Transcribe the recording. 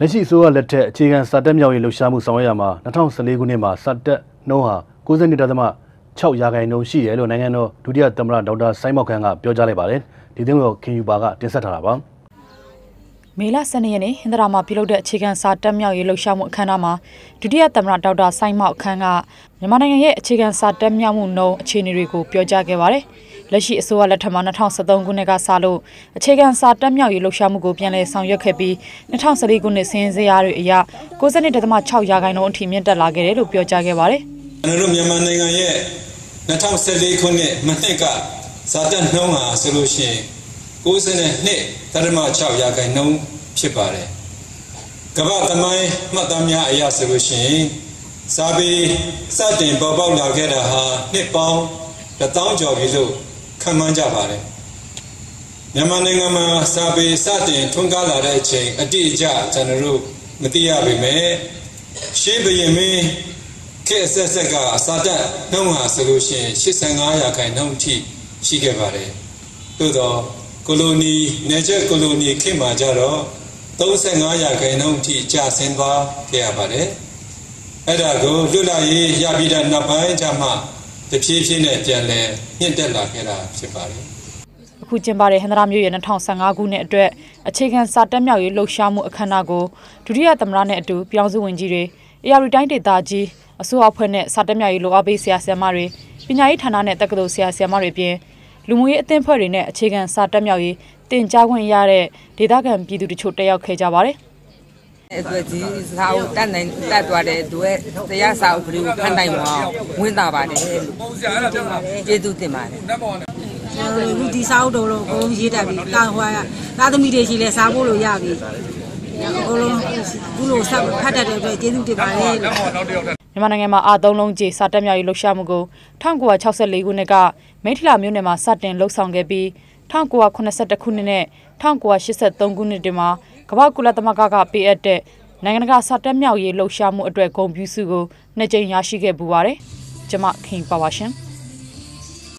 လက်ရှိအစိုးရလက်ထက်အခြေခံစာတက်မြောက်ရေးလှုပ်ရှားမှုဆောင်ရွက်ရမှာ2014ခုနှစ်မှာစာတက်နှုန်းဟာ92.6ရာခိုင်နှုန်းရှိတယ်လို့နိုင်ငံတော်ဒုတိယသမ္မတဒေါက်တာစိုင်းမောက်ခန့်ကပြောကြားလိုက်ပါတယ်ဒီသတင်းကိုခင်ယူပါကတင်ဆက်ထားတာပါမေလ12ရက်နေ့ဟင်္ဒရာမှာပြုလုပ်တဲ့အခြေခံစာတက်မြောက်ရေးလှုပ်ရှားမှုအခမ်းအနားမှာဒုတိယသမ္မတဒေါက်တာစိုင်းမောက်ခန့်ကမြန်မာနိုင်ငံရဲ့အခြေခံစာတက်မြောက်မှုနှုန်းအခြေအနေတွေကိုပြောကြားခဲ့ပါတယ်။ လက်ရှိအစိုးရလက်ထက်မှာ2013ခုနှစ်ကစလို့အခြေခံစာတက်မြောက်ရေးလှုပ်ရှားမှုကိုပြန်လည်ဆောင်ရွက်ခဲ့ပြီး2014ခုနှစ်စင်းစရာတွေအရ92.6ရာခိုင်နှုန်းအထိမြင့်တက်လာခဲ့တယ်လို့ပြောကြားခဲ့ပါတယ်။ကျွန်တော်တို့မြန်မာနိုင်ငံရဲ့2014ခုနှစ်မနှစ်ကစာတက်နှုန်းဟာဆိုလို့ရှိရင်92.6ရာခိုင်နှုန်းဖြစ်ပါတယ်ကမ္ဘာသမိုင်းမှတ်သားများအရဆိုလို့ရှိရင်စာပေစတင်ပေါ်ပေါက်လာခဲ့တာဟာနှစ်ပေါင်း1000ကျော်ပြီလို့ ခန့်မှန်းကြပါတယ်မြန်မာနိုင်ငံမှာစာပေစတင်ထွန်းကားလာတဲ့အချိန်အတိအကျကျွန်တော်တို့မသိရပေမဲ့ရှေးဘရင်မင်းခေတ်ဆက်ဆက်ကစာတတ်နှုံးဟာဆိုလို့ရှိရင်85ရာခိုင်နှုန်းထိရှိခဲ့ပါတယ်သို့တော့ကိုလိုနီနေချက်ကိုလိုနီခေတ်မှာကြတော့35ရာခိုင်နှုန်းထိကျဆင်းသွားခဲ့ရပါတယ်အဲ့ဒါကိုလွတ်လပ်ရေးရပြီးတဲ့နောက်ပိုင်းကျမှ တဖြည်းဖြည်းနဲ့ပြန်လဲညှင့်တက်လာခဲ့တာဖြစ်ပါတယ်အခုကျင်းပတဲ့ဟန္ဒရာမြို့ရဲ့2015ခုနှစ်အတွက်အခြေခံစာတက်မြောက်ရေးလှုပ်ရှားမှုအခမ်းအနားကိုဒုတိယသမ္မတနဲ့အတူပြောင်းစုဝင်ကြီးတွေအေရရီတိုင်းဒေသကြီးအစိုးရအဖွဲ့နဲ့စာတက်မြောက်ရေးလိုအပ်ပေးဆရာဆရာမတွေပညာရေးဌာနနဲ့တက္ကသိုလ်ဆရာဆရာမတွေပြင်လူမှုရေးအသင်းဖွဲ့တွေနဲ့အခြေခံစာတက်မြောက်ရေးတင်ကြားခွင့်ရတဲ့ဒေသခံပြည်သူတချို့တက်ရောက်ခဲ့ကြပါတယ် အတွက်ကြီးစာအုပ်တတ်နိုင်တတ်သွားတဲ့အတွက်တရားစာအုပ်ကလေးကိုဖန်တိုင်းမှာဝင်တာပါတယ်ကျေးဇူးတင်ပါတယ်လူဒီစာအုပ်တော်တော့အကုန်ရေးတတ်ပြီတာဟွာသားသမီးတွေရှိလဲစားဖို့လို့ရပြီအကုန်လုံးခုလိုဆက်ဖတ်တတ်တဲ့အတွက်ကျေးဇူးတင်ပါတယ်မြန်မာနိုင်ငံမှာအာသုံးလုံးကြေစာတက်မြောက်ရေးလှုပ်ရှားမှုကို1964ခုနှစ်ကမိထလာမြို့နယ်မှာစတင်လှုပ်ဆောင်ခဲ့ပြီး1982ခုနှစ်နဲ့1983ခုနှစ်တွေမှာ ကမ္ဘာကုလသမဂ္ဂကပေးအပ်တဲ့နိုင်ငံတကာစာတက်မြောက်ရေးလှုပ်ရှားမှုအတွက်ဂုဏ်ပြုဆုကိုနှစ်ကြိမ်ရရှိခဲ့ပူပါတယ်။ကျမခင်ပါပါရှင်။